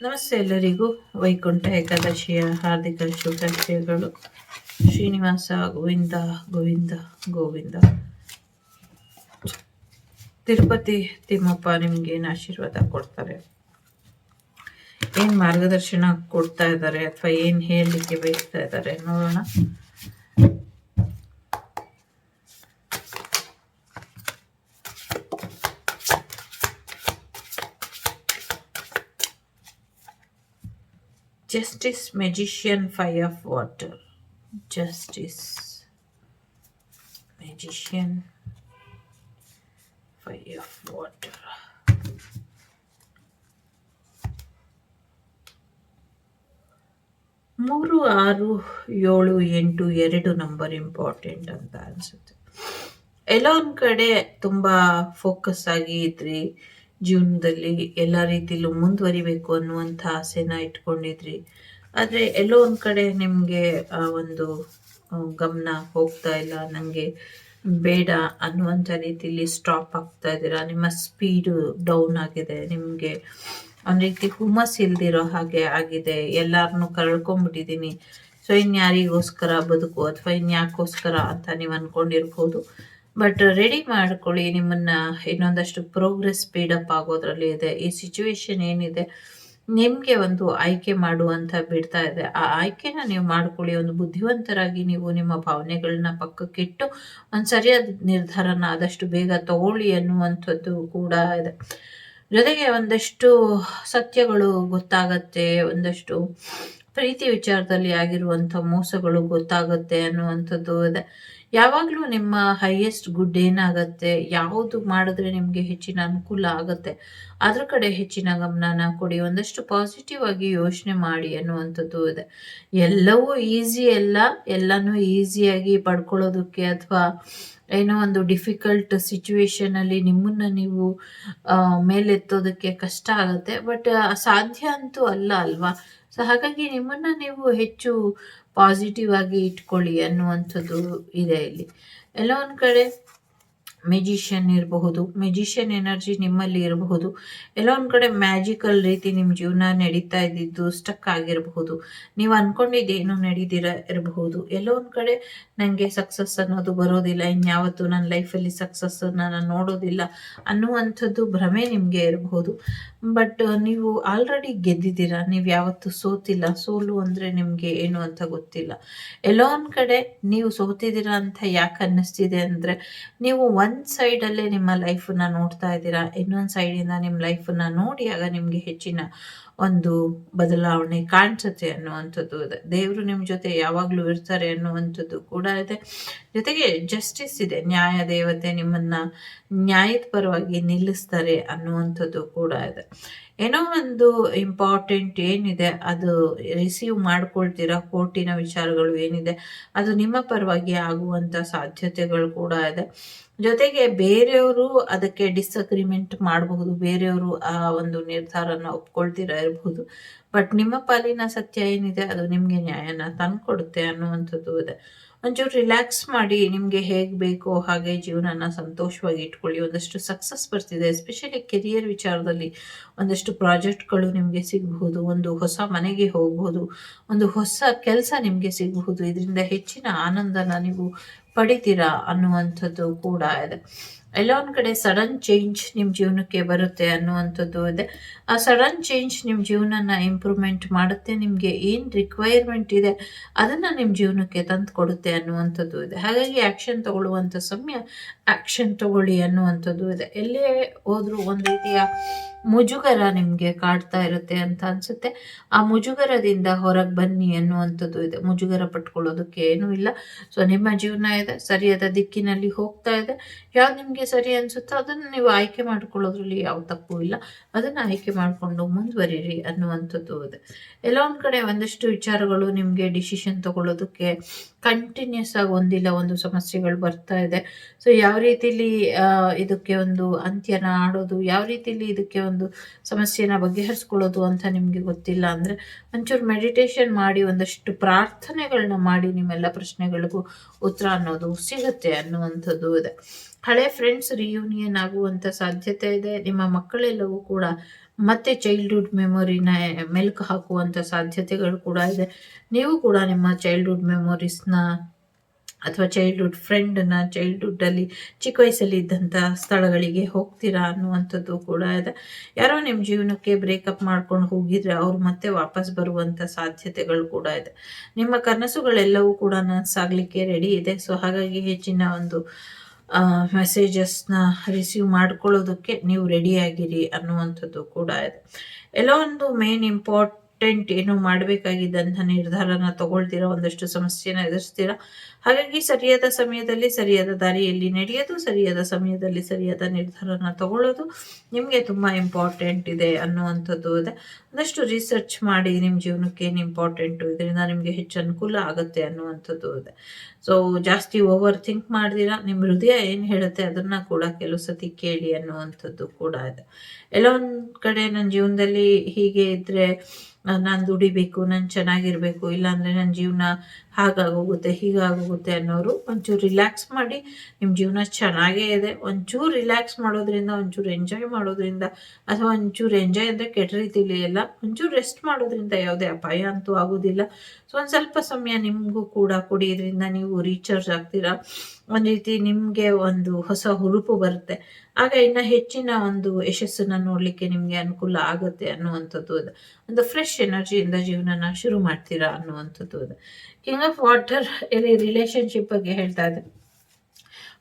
ನಮಸ್ತೆ ಎಲ್ಲರಿಗೂ ವೈಕುಂಠ ಏಕಾದಶಿಯ ಹಾರ್ದಿಕ ಶುಭಾಶಯಗಳು ಶ್ರೀನಿವಾಸ ಗೋವಿಂದ ಗೋವಿಂದ ಗೋವಿಂದ. ತಿರುಪತಿ ತಿಮ್ಮಪ್ಪ ನಿಮ್ಗೆ ಏನು ಆಶೀರ್ವಾದ ಕೊಡ್ತಾರೆ? ಏನ್ ಮಾರ್ಗದರ್ಶನ ಕೊಡ್ತಾ ಇದ್ದಾರೆ ಅಥವಾ ಏನು ಹೇಳಲಿಕ್ಕೆ ಬಯಸ್ತಾ ಇದ್ದಾರೆ ನೋಡೋಣ. Justice, magician, fire of water. Justice, magician, fire of water. ಮೂರು ಆರು ಏಳು ಎಂಟು ಎರಡು ನಂಬರ್ ಇಂಪಾರ್ಟೆಂಟ್ ಅಂತ ಅನ್ಸುತ್ತೆ ಎಲ್ಲ ಒಂದು ಕಡೆ ತುಂಬ ಫೋಕಸ್ ಆಗಿ ಇದ್ರಿ ಜೀವನದಲ್ಲಿ ಎಲ್ಲ ರೀತಿಲೂ ಮುಂದುವರಿಬೇಕು ಅನ್ನುವಂಥ ಆಸೆನ ಇಟ್ಕೊಂಡಿದ್ರಿ. ಆದರೆ ಎಲ್ಲೋ ಒಂದು ಕಡೆ ನಿಮಗೆ ಒಂದು ಗಮನ ಹೋಗ್ತಾ ಇಲ್ಲ ನನಗೆ ಬೇಡ ಅನ್ನುವಂಥ ರೀತಿಯಲ್ಲಿ ಸ್ಟಾಪ್ ಆಗ್ತಾ ಇದ್ದೀರಾ? ನಿಮ್ಮ ಸ್ಪೀಡು ಡೌನ್ ಆಗಿದೆ, ನಿಮಗೆ ಒಂದು ರೀತಿ ಹುಮ್ಮಸ್ ಇಲ್ದಿರೋ ಹಾಗೆ ಆಗಿದೆ ಎಲ್ಲರನ್ನೂ ಕಳ್ಕೊಂಡ್ಬಿಟ್ಟಿದ್ದೀನಿ ಸೊ ಇನ್ಯಾರಿಗೋಸ್ಕರ ಬದುಕು ಅಥವಾ ಇನ್ಯಾಕೋಸ್ಕರ ಅಂತ ನೀವು ಅಂದ್ಕೊಂಡಿರ್ಬೋದು ಬಟ್ ರೆಡಿ ಮಾಡ್ಕೊಳ್ಳಿ, ನಿಮ್ಮನ್ನ ಇನ್ನೊಂದಷ್ಟು ಪ್ರೋಗ್ರೆಸ್ ಸ್ಪೀಡಪ್ ಆಗೋದ್ರಲ್ಲಿ ಇದೆ. ಈ ಸಿಚುವೇಶನ್ ಏನಿದೆ, ನಿಮಗೆ ಒಂದು ಆಯ್ಕೆ ಮಾಡುವಂಥ ಬಿಡ್ತಾ ಇದೆ. ಆ ಆಯ್ಕೆನ ನೀವು ಮಾಡ್ಕೊಳ್ಳಿ. ಒಂದು ಬುದ್ಧಿವಂತರಾಗಿ ನೀವು ನಿಮ್ಮ ಭಾವನೆಗಳನ್ನ ಪಕ್ಕಕ್ಕಿಟ್ಟು ಒಂದು ಸರಿಯಾದ ನಿರ್ಧಾರನ ಆದಷ್ಟು ಬೇಗ ತಗೊಳ್ಳಿ ಅನ್ನುವಂಥದ್ದು ಕೂಡ ಇದೆ. ಜೊತೆಗೆ ಒಂದಷ್ಟು ಸತ್ಯಗಳು ಗೊತ್ತಾಗತ್ತೆ, ಒಂದಷ್ಟು ಪ್ರೀತಿ ವಿಚಾರದಲ್ಲಿ ಆಗಿರುವಂಥ ಮೋಸಗಳು ಗೊತ್ತಾಗುತ್ತೆ ಅನ್ನುವಂಥದ್ದು ಇದೆ. ಯಾವಾಗಲೂ ನಿಮ್ಮ ಹೈಯೆಸ್ಟ್ ಗುಡ್ ಏನಾಗತ್ತೆ, ಯಾವುದು ಮಾಡಿದ್ರೆ ನಿಮಗೆ ಹೆಚ್ಚಿನ ಅನುಕೂಲ ಆಗುತ್ತೆ, ಅದ್ರ ಕಡೆ ಹೆಚ್ಚಿನ ಗಮನನ ಕೊಡಿ, ಒಂದಷ್ಟು ಪಾಸಿಟಿವ್ ಆಗಿ ಯೋಚನೆ ಮಾಡಿ ಅನ್ನುವಂಥದ್ದು ಇದೆ. ಎಲ್ಲವೂ ಈಸಿ ಅಲ್ಲ, ಎಲ್ಲನೂ ಈಸಿಯಾಗಿ ಪಡ್ಕೊಳ್ಳೋದಕ್ಕೆ ಅಥವಾ ಏನೋ ಒಂದು ಡಿಫಿಕಲ್ಟ್ ಅಲ್ಲಿ ನಿಮ್ಮನ್ನ ನೀವು ಮೇಲೆತ್ತೋದಕ್ಕೆ ಕಷ್ಟ ಆಗುತ್ತೆ ಬಟ್ ಸಾಧ್ಯ ಅಂತೂ ಅಲ್ಲ ಅಲ್ವಾ? ಸೊ ಹಾಗಾಗಿ ನಿಮ್ಮನ್ನ ನೀವು ಹೆಚ್ಚು ಪಾಸಿಟಿವ್ ಆಗಿ ಇಟ್ಕೊಳ್ಳಿ ಅನ್ನುವಂಥದ್ದು ಇದೆ ಇಲ್ಲಿ. ಎಲ್ಲ ಒಂದು ಕಡೆ ಮೆಜಿಷಿಯನ್ ಇರಬಹುದು ಮೆಜಿಷಿಯನ್ ಎನರ್ಜಿ ನಿಮ್ಮಲ್ಲಿ ಇರಬಹುದು ಎಲ್ಲ ಒಂದು ಕಡೆ ಮ್ಯಾಜಿಕಲ್ ರೀತಿ ನಿಮ್ಮ ಜೀವನ ನಡೀತಾ ಇದ್ದಿದ್ದು ಸ್ಟಕ್ ಆಗಿರಬಹುದು, ನೀವು ಅಂದ್ಕೊಂಡಿದ್ದೇನು ನಡೀದಿರ ಇರಬಹುದು ಎಲ್ಲೋ ಒಂದು ಕಡೆ ನನಗೆ ಸಕ್ಸಸ್ ಅನ್ನೋದು ಬರೋದಿಲ್ಲ, ಇನ್ಯಾವತ್ತು ನನ್ನ ಲೈಫಲ್ಲಿ ಸಕ್ಸಸ್ ನಾನು ನೋಡೋದಿಲ್ಲ ಅನ್ನುವಂಥದ್ದು ಭ್ರಮೆ ನಿಮಗೆ ಇರಬಹುದು ಬಟ್ ನೀವು ಆಲ್ರೆಡಿ ಗೆದ್ದಿದ್ದೀರಾ, ನೀವು ಯಾವತ್ತು ಸೋತಿಲ್ಲ, ಸೋಲು ಅಂದರೆ ನಿಮಗೆ ಏನು ಅಂತ ಗೊತ್ತಿಲ್ಲ ಎಲ್ಲೋ ಒಂದು ಕಡೆ ನೀವು ಸೋತಿದ್ದೀರಾ ಅಂತ ಯಾಕೆ ಅನ್ನಿಸ್ತಿದೆ ಅಂದರೆ, ನೀವು ಒಂದು ಸೈಡಲ್ಲೇ ನಿಮ್ಮ ಲೈಫ್ ಲೈಫನ್ನ ನೋಡ್ತಾ ಇದ್ದೀರಾ, ಇನ್ನೊಂದು ಸೈಡಿಂದ ನಿಮ್ಮ ಲೈಫನ್ನ ನೋಡಿ ಆಗ ನಿಮಗೆ ಹೆಚ್ಚಿನ ಒಂದು ಬದಲಾವಣೆ ಕಾಣಿಸುತ್ತೆ ಅನ್ನುವಂಥದ್ದು. ಇದೆ ದೇವರು ನಿಮ್ಮ ಜೊತೆ ಯಾವಾಗಲೂ ಇರ್ತಾರೆ ಅನ್ನುವಂಥದ್ದು ಕೂಡ ಇದೆ. ಜೊತೆಗೆ ಜಸ್ಟಿಸ್ ಇದೆ. ನ್ಯಾಯ ದೇವತೆ ನಿಮ್ಮನ್ನ ನ್ಯಾಯದ ಪರವಾಗಿ ನಿಲ್ಲಿಸ್ತಾರೆ ಅನ್ನುವಂಥದ್ದು ಕೂಡ ಇದೆ. ಏನೋ ಒಂದು ಇಂಪಾರ್ಟೆಂಟ್ ಏನಿದೆ, ಅದು ರಿಸೀವ್ ಮಾಡ್ಕೊಳ್ತೀರಾ? ಕೋರ್ಟಿನ ವಿಚಾರಗಳು ಏನಿದೆ, ಅದು ನಿಮ್ಮ ಪರವಾಗಿ ಆಗುವಂಥ ಸಾಧ್ಯತೆಗಳು ಕೂಡ ಇದೆ. ಜೊತೆಗೆ ಬೇರೆಯವರು ಅದಕ್ಕೆ ಡಿಸ್ಅಗ್ರಿಮೆಂಟ್ ಮಾಡಬಹುದು, ಬೇರೆಯವರು ಆ ಒಂದು ನಿರ್ಧಾರನ ಒಪ್ಕೊಳ್ತೀರಾ ಇರಬಹುದು. ಬಟ್ ನಿಮ್ಮ ಪಾಲಿನ ಸತ್ಯ ಏನಿದೆ, ಅದು ನಿಮಗೆ ನ್ಯಾಯನ ತಂದ್ಕೊಡುತ್ತೆ ಅನ್ನುವಂಥದ್ದು ಇದೆ. ಒಂಚೂರು ರಿಲ್ಯಾಕ್ಸ್ ಮಾಡಿ ನಿಮಗೆ ಹೇಗೆ ಬೇಕೋ ಹಾಗೆ ಜೀವನನ ಸಂತೋಷವಾಗಿ ಇಟ್ಕೊಳ್ಳಿ. ಒಂದಷ್ಟು ಸಕ್ಸಸ್ ಬರ್ತಿದೆ ಎಸ್ಪೆಷಲಿ ಕೆರಿಯರ್ ವಿಚಾರದಲ್ಲಿ ಒಂದಷ್ಟು ಪ್ರಾಜೆಕ್ಟ್ಗಳು ನಿಮಗೆ ಸಿಗಬಹುದು, ಒಂದು ಹೊಸ ಮನೆಗೆ ಹೋಗಬಹುದು, ಒಂದು ಹೊಸ ಕೆಲಸ ನಿಮಗೆ ಸಿಗಬಹುದು. ಇದರಿಂದ ಹೆಚ್ಚಿನ ಆನಂದನ ನೀವು ಪಡಿತೀರಾ ಅನ್ನುವಂಥದ್ದು ಕೂಡ ಇದೆ. ಎಲ್ಲ ಒಂದು ಕಡೆ ಸಡನ್ ಚೇಂಜ್ ನಿಮ್ಮ ಜೀವನಕ್ಕೆ ಬರುತ್ತೆ ಅನ್ನುವಂಥದ್ದು ಇದೆ. ಆ ಸಡನ್ ಚೇಂಜ್ ನಿಮ್ಮ ಜೀವನನ ಇಂಪ್ರೂವ್ಮೆಂಟ್ ಮಾಡುತ್ತೆ, ನಿಮಗೆ ಏನು ರಿಕ್ವೈರ್ಮೆಂಟ್ ಇದೆ, ಅದನ್ನು ನಿಮ್ಮ ಜೀವನಕ್ಕೆ ತಂದು ಕೊಡುತ್ತೆ ಅನ್ನುವಂಥದ್ದು ಇದೆ. ಹಾಗಾಗಿ ಆ್ಯಕ್ಷನ್ ತಗೊಳ್ಳುವಂಥ ಸಮಯ ಆ್ಯಕ್ಷನ್ ತಗೊಳ್ಳಿ ಅನ್ನುವಂಥದ್ದು ಇದೆ. ಎಲ್ಲೇ ಹೋದರೂ ಒಂದು ರೀತಿಯ ಮುಜುಗರ ನಿಮಗೆ ಕಾಡ್ತಾ ಇರುತ್ತೆ ಅಂತ ಅನಿಸುತ್ತೆ. ಆ ಮುಜುಗರದಿಂದ ಹೊರಗೆ ಬನ್ನಿ ಅನ್ನುವಂಥದ್ದು ಇದೆ. ಮುಜುಗರ ಪಟ್ಕೊಳ್ಳೋದಕ್ಕೆ ಏನೂ ಇಲ್ಲ. ಸೊ ನಿಮ್ಮ ಜೀವನ ಇದೆ, ಸರಿಯಾದ ದಿಕ್ಕಿನಲ್ಲಿ ಹೋಗ್ತಾ ಇದೆ. ಯಾವ್ದು ನಿಮಗೆ ಸರಿ ಅನ್ಸುತ್ತೋ. ಅದನ್ನ ನೀವು ಆಯ್ಕೆ ಮಾಡ್ಕೊಳ್ಳೋದ್ರಲ್ಲಿ ಯಾವ ತಪ್ಪು ಇಲ್ಲ. ಅದನ್ನ ಆಯ್ಕೆ ಮಾಡ್ಕೊಂಡು ಮುಂದುವರಿರಿ ಅನ್ನುವಂಥದ್ದು ಇದೆ. ಎಲ್ಲ ಒಂದು ಕಡೆ ಒಂದಷ್ಟು ವಿಚಾರಗಳು ನಿಮಗೆ ಡಿಸಿಷನ್ ತಗೊಳ್ಳೋದಕ್ಕೆ ಕಂಟಿನ್ಯೂಸ್ ಆಗಿ ಒಂದಿಲ್ಲ ಒಂದು ಸಮಸ್ಯೆಗಳು ಬರ್ತಾ ಇದೆ. ಸೊ ಯಾವ ರೀತಿಲಿ ಇದಕ್ಕೆ ಒಂದು ಅಂತ್ಯನ ಆಡೋದು, ಯಾವ ರೀತಿಲಿ ಇದಕ್ಕೆ ಒಂದು ಸಮಸ್ಯೆನ ಬಗೆಹರಿಸ್ಕೊಳ್ಳೋದು ಅಂತ ನಿಮಗೆ ಗೊತ್ತಿಲ್ಲ ಅಂದ್ರೆ, ಒಂಚೂರು ಮೆಡಿಟೇಷನ್ ಮಾಡಿ, ಒಂದಷ್ಟು ಪ್ರಾರ್ಥನೆಗಳನ್ನ ಮಾಡಿ ನಿಮ್ಮೆಲ್ಲ ಪ್ರಶ್ನೆಗಳಿಗೂ ಉತ್ತರ ಅನ್ನೋದು ಸಿಗುತ್ತೆ ಅನ್ನುವಂಥದ್ದು ಇದೆ. ಹಳೆ ಫ್ರೆಂಡ್ಸ್ ರಿಯೂನಿಯನ್ ಆಗುವಂಥ ಸಾಧ್ಯತೆ ಇದೆ. ನಿಮ್ಮ ಮಕ್ಕಳೆಲ್ಲವೂ ಕೂಡ ಮತ್ತೆ ಚೈಲ್ಡ್ಹುಡ್ ಮೆಮೊರಿನ ಮೆಲ್ಕ್ ಹಾಕುವಂಥ ಸಾಧ್ಯತೆಗಳು ಕೂಡ ಇದೆ. ನೀವು ಕೂಡ ನಿಮ್ಮ ಚೈಲ್ಡ್ಹುಡ್ ಮೆಮೊರೀಸ್ನ ಅಥವಾ ಚೈಲ್ಡ್ಹುಡ್ ಫ್ರೆಂಡನ್ನ ಚೈಲ್ಡ್ಹುಡ್ಡಲ್ಲಿ ಚಿಕ್ಕ ವಯಸ್ಸಲ್ಲಿ ಇದ್ದಂಥ ಸ್ಥಳಗಳಿಗೆ ಹೋಗ್ತೀರಾ ಅನ್ನುವಂಥದ್ದು ಕೂಡ ಇದೆ. ಯಾರೋ ನಿಮ್ಮ ಜೀವನಕ್ಕೆ ಬ್ರೇಕಪ್ ಮಾಡ್ಕೊಂಡು ಹೋಗಿದ್ರೆ ಅವ್ರು ಮತ್ತೆ ವಾಪಸ್ ಬರುವಂಥ ಸಾಧ್ಯತೆಗಳು ಕೂಡ ಇದೆ. ನಿಮ್ಮ ಕನಸುಗಳೆಲ್ಲವೂ ಕೂಡ ಸಾಗಲಿಕ್ಕೆ ರೆಡಿ ಇದೆ. ಸೊ ಹಾಗಾಗಿ ಹೆಚ್ಚಿನ ಒಂದು ಮೆಸೇಜಸ್ನ ರಿಸೀವ್ ಮಾಡ್ಕೊಳ್ಳೋದಕ್ಕೆ ನೀವು ರೆಡಿಯಾಗಿರಿ ಅನ್ನುವಂಥದ್ದು ಕೂಡ ಇದೆ. ಎಲ್ಲ ಒಂದು ಮೇನ್ ಇಂಪಾರ್ಟೆಂಟ್ ಏನು ಮಾಡಬೇಕಾಗಿದ್ದಂಥ ನಿರ್ಧಾರನ ತಗೊಳ್ತೀರಾ? ಒಂದಷ್ಟು ಸಮಸ್ಯೆನ ಎದುರಿಸ್ತೀರಾ? ಹಾಗಾಗಿ ಸರಿಯಾದ ಸಮಯದಲ್ಲಿ ಸರಿಯಾದ ದಾರಿಯಲ್ಲಿ ನಡೆಯೋದು, ಸರಿಯಾದ ಸಮಯದಲ್ಲಿ ಸರಿಯಾದ ನಿರ್ಧಾರನ ತಗೊಳ್ಳೋದು ನಿಮಗೆ ತುಂಬ ಇಂಪಾರ್ಟೆಂಟ್ ಇದೆ ಅನ್ನುವಂಥದ್ದು ಇದೆ. ಒಂದಷ್ಟು ರಿಸರ್ಚ್ ಮಾಡಿ ನಿಮ್ಮ ಜೀವನಕ್ಕೆ ಏನು ಇಂಪಾರ್ಟೆಂಟು ಇದರಿಂದ ನಿಮಗೆ ಹೆಚ್ಚು ಅನುಕೂಲ ಆಗುತ್ತೆ ಅನ್ನುವಂಥದ್ದು ಇದೆ. ಸೊ ಜಾಸ್ತಿ ಓವರ್ ಥಿಂಕ್ ಮಾಡ್ದಿರಾ ನಿಮ್ಮ ಹೃದಯ ಏನು ಹೇಳುತ್ತೆ ಅದನ್ನ ಕೂಡ ಕೆಲವು ಸತಿ ಕೇಳಿ ಅನ್ನುವಂಥದ್ದು ಕೂಡ ಇದೆ. ಎಲ್ಲೋ ಒಂದು ಕಡೆ ನನ್ನ ಜೀವನದಲ್ಲಿ ಹೀಗೆ ಇದ್ರೆ, ನಾನು ದುಡಿಬೇಕು, ನಾನು ಚೆನ್ನಾಗಿರ್ಬೇಕು, ಇಲ್ಲಾಂದರೆ ನನ್ನ ಜೀವನ ಹಾಗಾಗೋಗುತ್ತೆ ಹೀಗಾಗೋಗುತ್ತೆ ಅನ್ನೋರು ಒಂಚೂರು ರಿಲ್ಯಾಕ್ಸ್ ಮಾಡಿ ನಿಮ್ಮ ಜೀವನ ಚೆನ್ನಾಗೇ ಇದೆ. ಒಂಚೂರು ರಿಲ್ಯಾಕ್ಸ್ ಮಾಡೋದ್ರಿಂದ, ಒಂಚೂರು ಎಂಜಾಯ್ ಮಾಡೋದ್ರಿಂದ ಅಥವಾ ಒಂಚೂರು ಎಂಜಾಯ್ ಅಂದರೆ ಕೆಟ್ಟ ರೀತಿಲಿ ಎಲ್ಲ ಒಂಚೂರು ರೆಸ್ಟ್ ಮಾಡೋದ್ರಿಂದ ಯಾವುದೇ ಅಪಾಯ ಅಂತೂ ಆಗೋದಿಲ್ಲ. ಸೊ ಒಂದು ಸ್ವಲ್ಪ ಸಮಯ ನಿಮಗೂ ಕೂಡ ಕುಡಿಯೋದ್ರಿಂದ ನೀವು ರೀಚಾರ್ಜ್ ಆಗ್ತೀರಾ. ಒಂದು ರೀತಿ ನಿಮಗೆ ಒಂದು ಹೊಸ ಹುರುಪು ಬರುತ್ತೆ. ಆಗ ಇನ್ನು ಹೆಚ್ಚಿನ ಒಂದು ಯಶಸ್ಸನ್ನ ನೋಡಲಿಕ್ಕೆ ನಿಮಗೆ ಅನುಕೂಲ ಆಗುತ್ತೆ ಅನ್ನುವಂಥದ್ದು ಇದೆ. ಒಂದು ಫ್ರೆಶ್ ಎನರ್ಜಿಯಿಂದ ಜೀವನನ ಶುರು ಮಾಡ್ತೀರಾ ಅನ್ನುವಂಥದ್ದು ಇದೆ. ಕಿಂಗ್ ಆಫ್ ವಾಟರ್ ಇಲ್ಲಿ ರಿಲೇಶನ್ಶಿಪ್ ಬಗ್ಗೆ ಹೇಳ್ತಾ ಇದೆ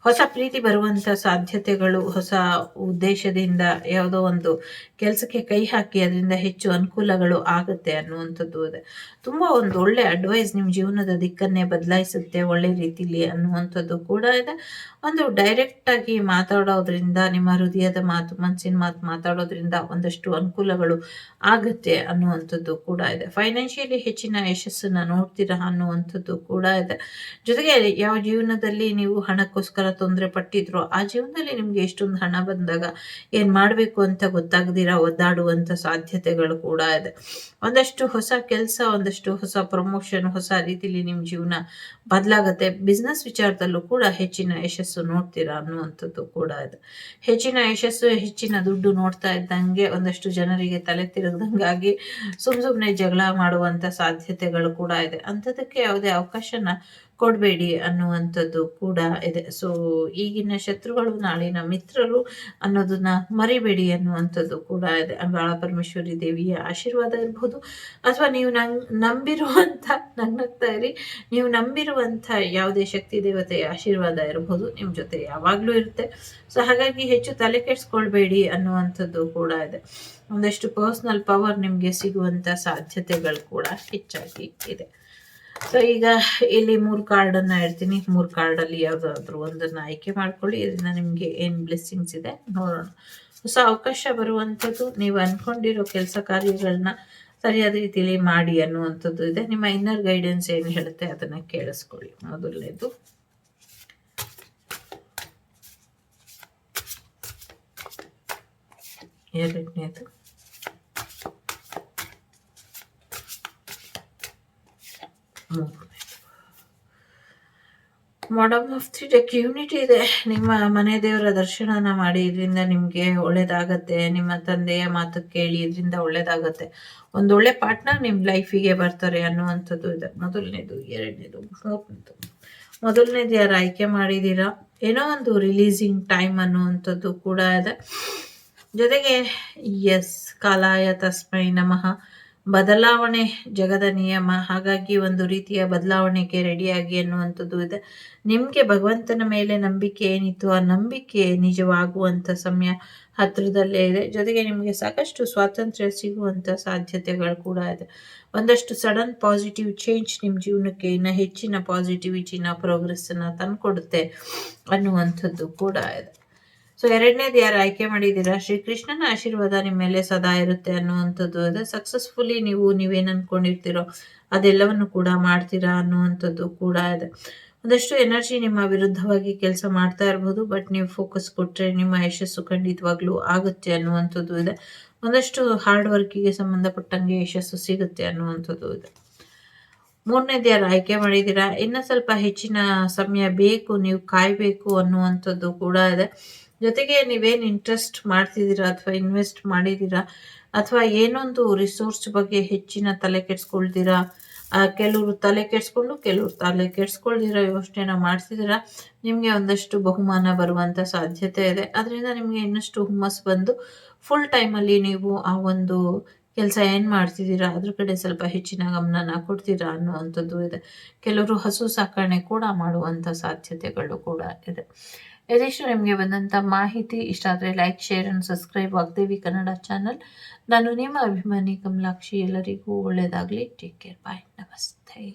ಹೊಸ ಪ್ರೀತಿ ಬರುವಂಥ ಸಾಧ್ಯತೆಗಳು, ಹೊಸ ಉದ್ದೇಶದಿಂದ ಯಾವುದೋ ಒಂದು ಕೆಲಸಕ್ಕೆ ಕೈ ಹಾಕಿ ಅದರಿಂದ ಹೆಚ್ಚು ಅನುಕೂಲಗಳು ಆಗುತ್ತೆ ಅನ್ನುವಂಥದ್ದು ಇದೆ ತುಂಬ ಒಂದು ಒಳ್ಳೆ ಅಡ್ವೈಸ್ ನಿಮ್ಮ ಜೀವನದ ದಿಕ್ಕನ್ನೇ ಬದಲಾಯಿಸುತ್ತೆ, ಒಳ್ಳೆ ರೀತಿಲಿ ಅನ್ನುವಂಥದ್ದು ಕೂಡ ಇದೆ. ಒಂದು ಡೈರೆಕ್ಟ್ ಆಗಿ ಮಾತಾಡೋದ್ರಿಂದ, ನಿಮ್ಮ ಹೃದಯದ ಮಾತು ಮನಸ್ಸಿನ ಮಾತು ಮಾತಾಡೋದ್ರಿಂದ ಒಂದಷ್ಟು ಅನುಕೂಲಗಳು ಆಗುತ್ತೆ ಅನ್ನುವಂಥದ್ದು ಕೂಡ ಇದೆ. ಫೈನಾನ್ಷಿಯಲಿ ಹೆಚ್ಚಿನ ಯಶಸ್ಸನ್ನ ನೋಡ್ತೀರಾ ಅನ್ನುವಂಥದ್ದು ಕೂಡ ಇದೆ. ಜೊತೆಗೆ ಯಾವ ಜೀವನದಲ್ಲಿ ನೀವು ಹಣಕ್ಕೋಸ್ಕರ ತೊಂದರೆ ಪಟ್ಟಿದ್ರು, ಆ ಜೀವನದಲ್ಲಿ ನಿಮ್ಗೆ ಎಷ್ಟೊಂದು ಹಣ ಬಂದಾಗ ಏನ್ ಮಾಡಬೇಕು ಅಂತ ಗೊತ್ತಾಗದಿರ ಒದ್ದಾಡುವಂತ ಸಾಧ್ಯತೆಗಳು ಕೂಡ ಇದೆ. ಒಂದಷ್ಟು ಹೊಸ ಕೆಲಸ, ಒಂದಷ್ಟು ಹೊಸ ಪ್ರಮೋಷನ್ ಹೊಸ ರೀತಿಲಿ ನಿಮ್ಮ ಜೀವನ ಬದಲಾಗತ್ತೆ. ಬಿಸ್ನೆಸ್ ವಿಚಾರದಲ್ಲೂ ಕೂಡ ಹೆಚ್ಚಿನ ಯಶಸ್ಸು ನೋಡ್ತೀರಾ ಅನ್ನುವಂಥದ್ದು ಕೂಡ ಇದೆ. ಹೆಚ್ಚಿನ ಯಶಸ್ಸು, ಹೆಚ್ಚಿನ ದುಡ್ಡು ನೋಡ್ತಾ ಇದ್ದಂಗೆ ಒಂದಷ್ಟು ಜನರಿಗೆ ತಲೆ ತಿರುಗದಂಗಾಗಿ ಸುಮ್ ಸುಮ್ಮನೆ ಜಗಳ ಮಾಡುವಂತ ಸಾಧ್ಯತೆಗಳು ಕೂಡ ಇದೆ. ಅಂಥದಕ್ಕೆ ಯಾವುದೇ ಅವಕಾಶನ ಕೊಡಬೇಡಿ ಅನ್ನುವಂಥದ್ದು ಕೂಡ ಇದೆ. ಸೊ ಈಗಿನ ಶತ್ರುಗಳು, ನಾಳಿನ ಮಿತ್ರರು ಅನ್ನೋದನ್ನ ಮರಿಬೇಡಿ ಅನ್ನುವಂಥದ್ದು ಕೂಡ ಇದೆ. ಬಾಳ ಪರಮೇಶ್ವರಿ ದೇವಿಯ ಆಶೀರ್ವಾದ ಇರಬಹುದು ಅಥವಾ ನೀವು ನಂಗ್ ನಂಬಿರುವಂಥ, ನಗ್ನಗ್ತಾ ಇರಿ. ನೀವು ನಂಬಿರುವಂಥ ಯಾವುದೇ ಶಕ್ತಿ, ದೇವತೆಯ ಆಶೀರ್ವಾದ ಇರಬಹುದು ನಿಮ್ಮ ಜೊತೆ ಯಾವಾಗಲೂ ಇರುತ್ತೆ. ಸೊ ಹಾಗಾಗಿ ಹೆಚ್ಚು ತಲೆ ಕೆಡಿಸ್ಕೊಳ್ಬೇಡಿ ಅನ್ನುವಂಥದ್ದು ಕೂಡ ಇದೆ. ಒಂದಷ್ಟು ಪರ್ಸ್ನಲ್ ಪವರ್ ನಿಮಗೆ ಸಿಗುವಂಥ ಸಾಧ್ಯತೆಗಳು ಕೂಡ ಹೆಚ್ಚಾಗಿ ಇದೆ. ಸೊ ಈಗ ಇಲ್ಲಿ ಮೂರು ಕಾರ್ಡನ್ನು ಇಡ್ತೀನಿ ಮೂರು ಕಾರ್ಡಲ್ಲಿ ಯಾವುದಾದ್ರೂ ಒಂದನ್ನು ಆಯ್ಕೆ ಮಾಡ್ಕೊಳ್ಳಿ. ಇದರಿಂದ ನಿಮಗೆ ಏನು ಬ್ಲೆಸ್ಸಿಂಗ್ಸ್ ಇದೆ ನೋಡೋಣ. ಹೊಸ ಅವಕಾಶ ಬರುವಂಥದ್ದು ನೀವು ಅಂದ್ಕೊಂಡಿರೋ ಕೆಲಸ ಕಾರ್ಯಗಳನ್ನ ಸರಿಯಾದ ರೀತಿಯಲ್ಲಿ ಮಾಡಿ ಅನ್ನುವಂಥದ್ದು ಇದೆ. ನಿಮ್ಮ ಇನ್ನರ್ ಗೈಡೆನ್ಸ್ ಏನು ಹೇಳುತ್ತೆ ಅದನ್ನು ಕೇಳಿಸ್ಕೊಳ್ಳಿ. ಮೊದಲನೇದು. ಎರಡನೇದು. Madam of the day unity ಇದೆ. ನಿಮ್ಮ ಮನೆ ದೇವರ ದರ್ಶನನ ಮಾಡಿ, ಇದರಿಂದ ನಿಮಗೆ ಒಳ್ಳೇದಾಗತ್ತೆ. ನಿಮ್ಮ ತಂದೆಯ ಮಾತು ಕೇಳಿ, ಇದರಿಂದ ಒಳ್ಳೇದಾಗತ್ತೆ. ಒಂದೊಳ್ಳೆ ಪಾರ್ಟ್ನರ್ ನಿಮ್ಮ ಲೈಫಿಗೆ ಬರ್ತಾರೆ ಅನ್ನುವಂಥದ್ದು ಇದೆ. ಮೊದಲನೇದು, ಎರಡನೇದು, ಮೂರನೇದು. ಮೊದಲನೇದು ಯಾರು ಆಯ್ಕೆ ಮಾಡಿದ್ದೀರಾ? ಏನೋ ಒಂದು ರಿಲೀಸಿಂಗ್ ಟೈಮ್ ಅನ್ನುವಂಥದ್ದು ಕೂಡ ಇದೆ. ಜೊತೆಗೆ ಎಸ್ ಕಾಲಾಯ ತಸ್ಮೈ ನಮಃ. ಬದಲಾವಣೆ ಜಗದ ನಿಯಮ. ಹಾಗಾಗಿ ಒಂದು ರೀತಿಯ ಬದಲಾವಣೆಗೆ ರೆಡಿಯಾಗಿ ಅನ್ನುವಂಥದ್ದು ಇದೆ. ನಿಮಗೆ ಭಗವಂತನ ಮೇಲೆ ನಂಬಿಕೆ ಏನಿತ್ತು? ಆ ನಂಬಿಕೆ ನಿಜವಾಗುವಂಥ ಸಮಯ ಹತ್ತಿರದಲ್ಲೇ ಇದೆ. ಜೊತೆಗೆ ನಿಮಗೆ ಸಾಕಷ್ಟು ಸ್ವಾತಂತ್ರ್ಯ ಸಿಗುವಂಥ ಸಾಧ್ಯತೆಗಳು ಕೂಡ ಇದೆ. ಒಂದಷ್ಟು ಸಡನ್ ಪಾಸಿಟಿವ್ ಚೇಂಜ್ ನಿಮ್ಮ ಜೀವನಕ್ಕೆ ಇನ್ನು ಹೆಚ್ಚಿನ ಪಾಸಿಟಿವಿಟಿನ ಪ್ರೋಗ್ರೆಸ್ಸನ್ನು ತಂದುಕೊಡುತ್ತೆ ಅನ್ನುವಂಥದ್ದು ಕೂಡ ಇದೆ. ಸೊ ಎರಡನೇದು ಯಾರು ಆಯ್ಕೆ ಮಾಡಿದ್ದೀರಾ? ಶ್ರೀಕೃಷ್ಣನ ಆಶೀರ್ವಾದ ನಿಮ್ಮ ಮೇಲೆ ಸದಾ ಇರುತ್ತೆ ಅನ್ನುವಂಥದ್ದು. ಅದೇ ಸಕ್ಸಸ್ಫುಲಿ ನೀವು, ನೀವೇನು ಅನ್ಕೊಂಡಿರ್ತೀರೋ ಅದೆಲ್ಲವನ್ನು ಕೂಡ ಮಾಡ್ತೀರಾ ಅನ್ನುವಂಥದ್ದು ಕೂಡ ಇದೆ. ಒಂದಷ್ಟು ಎನರ್ಜಿ ನಿಮ್ಮ ವಿರುದ್ಧವಾಗಿ ಕೆಲಸ ಮಾಡ್ತಾ ಇರ್ಬೋದು ಬಟ್ ನೀವು ಫೋಕಸ್ ಕೊಟ್ಟರೆ ನಿಮ್ಮ ಯಶಸ್ಸು ಖಂಡಿತವಾಗ್ಲೂ ಆಗುತ್ತೆ ಅನ್ನುವಂಥದ್ದು ಇದೆ. ಒಂದಷ್ಟು ಹಾರ್ಡ್ ವರ್ಕಿಗೆ ಸಂಬಂಧಪಟ್ಟಂಗೆ ಯಶಸ್ಸು ಸಿಗುತ್ತೆ ಅನ್ನುವಂಥದ್ದು ಇದೆ. ಮೂರನೇದು ಯಾರು ಆಯ್ಕೆ ಮಾಡಿದ್ದೀರಾ? ಇನ್ನೂ ಸ್ವಲ್ಪ ಹೆಚ್ಚಿನ ಸಮಯ ಬೇಕು, ನೀವು ಕಾಯಬೇಕು ಅನ್ನುವಂಥದ್ದು ಕೂಡ ಇದೆ. ಜೊತೆಗೆ ನೀವೇನು ಇಂಟ್ರೆಸ್ಟ್ ಮಾಡ್ತಿದ್ದೀರಾ ಅಥವಾ ಇನ್ವೆಸ್ಟ್ ಮಾಡಿದ್ದೀರಾ ಅಥವಾ ಏನೊಂದು ರಿಸೋರ್ಸ್ ಬಗ್ಗೆ ಹೆಚ್ಚಿನ ತಲೆ ಕೆಡ್ಸ್ಕೊಳ್ತೀರಾ? ಕೆಲವರು ತಲೆ ಕೆಡ್ಸ್ಕೊಂಡು ಕೆಲವರು ತಲೆ ಕೆಡಿಸ್ಕೊಳ್ದಿರೋ ಯೋಚನೆನ ಮಾಡ್ತಿದ್ದೀರಾ? ನಿಮಗೆ ಒಂದಷ್ಟು ಬಹುಮಾನ ಬರುವಂಥ ಸಾಧ್ಯತೆ ಇದೆ. ಅದರಿಂದ ನಿಮಗೆ ಇನ್ನಷ್ಟು ಹುಮ್ಮಸ್ ಬಂದು ಫುಲ್ ಟೈಮಲ್ಲಿ ನೀವು ಆ ಒಂದು ಕೆಲಸ ಏನು ಮಾಡ್ತಿದ್ದೀರಾ? ಅದ್ರ ಕಡೆ ಸ್ವಲ್ಪ ಹೆಚ್ಚಿನ ಗಮನನ ಕೊಡ್ತೀರಾ ಅನ್ನುವಂಥದ್ದು ಇದೆ. ಕೆಲವರು ಹಸು ಸಾಕಣೆ ಕೂಡ ಮಾಡುವಂಥ ಸಾಧ್ಯತೆಗಳು ಕೂಡ ಇದೆ. ಇದಿಷ್ಟು ನಿಮಗೆ ಬಂದಂಥ ಮಾಹಿತಿ ಇಷ್ಟ ಆದರೆ like share and subscribe Vagdevi Kannada channel ನಾನು ನಿಮ್ಮ ಅಭಿಮಾನಿ ಕಮಲಾಕ್ಷಿ, ಎಲ್ಲರಿಗೂ ಒಳ್ಳೆಯದಾಗಲಿ ಟೇಕ್ ಕೇರ್ ಬಾಯ್ ನಮಸ್ತೆ.